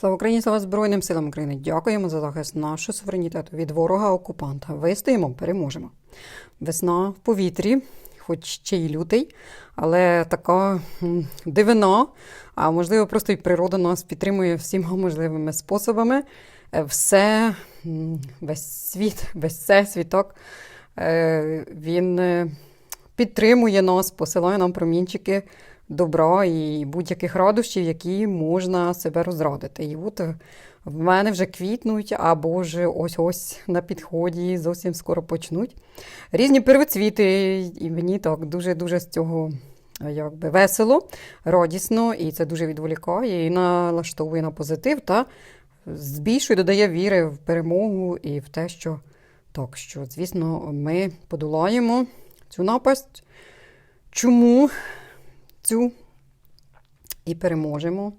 Слава Україні, слава Збройним силам України. Дякуємо за захист нашого суверенітету від ворога-окупанта. Вистоїмо, переможемо. Весна в повітрі, хоч ще й лютий, але така дивина, а можливо, просто і природа нас підтримує всіма можливими способами. Е, Все, весь світ, весь це світок, е, він е, підтримує нас, посилає нам промінчики добра і будь-яких радощів, які можна себе розрадити. І от е, в мене вже квітнуть, або ж ось-ось на підході зовсім скоро почнуть. Різні первоцвіти, і мені так дуже-дуже з цього е, якби весело, радісно, і це дуже відволікає і налаштовує на позитив та збільшує, додає віри в перемогу і в те, що так, що, звісно, ми подолаємо цю напасть. Чому цю і переможемо.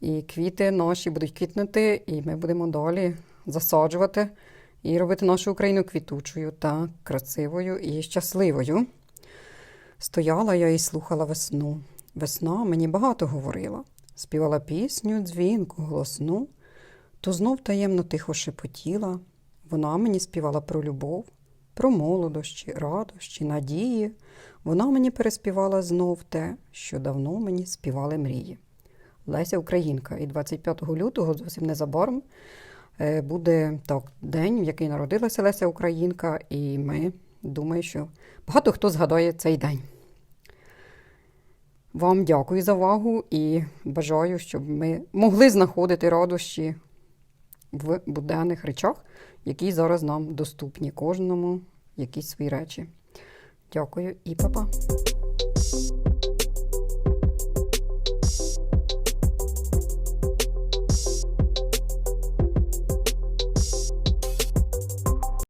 І квіти наші будуть квітнути, і ми будемо далі засаджувати і робити нашу Україну квітучою та красивою і щасливою. Стояла я і слухала весну. Весна мені багато говорила, співала пісню, дзвінку, голосну, то знов таємно тихо шепотіла. Вона мені співала про любов, про молодощі, радощі, надії. Вона мені переспівала знов те, що давно мені співали мрії. Леся Українка. І 25 лютого, зовсім незабаром, е, буде так, день, в який народилася Леся Українка, і ми думаю, що багато хто згадає цей день. Вам дякую за увагу і бажаю, щоб ми могли знаходити радощі в буденних речах, які зараз нам доступні кожному якісь свої речі. Дякую і па-па.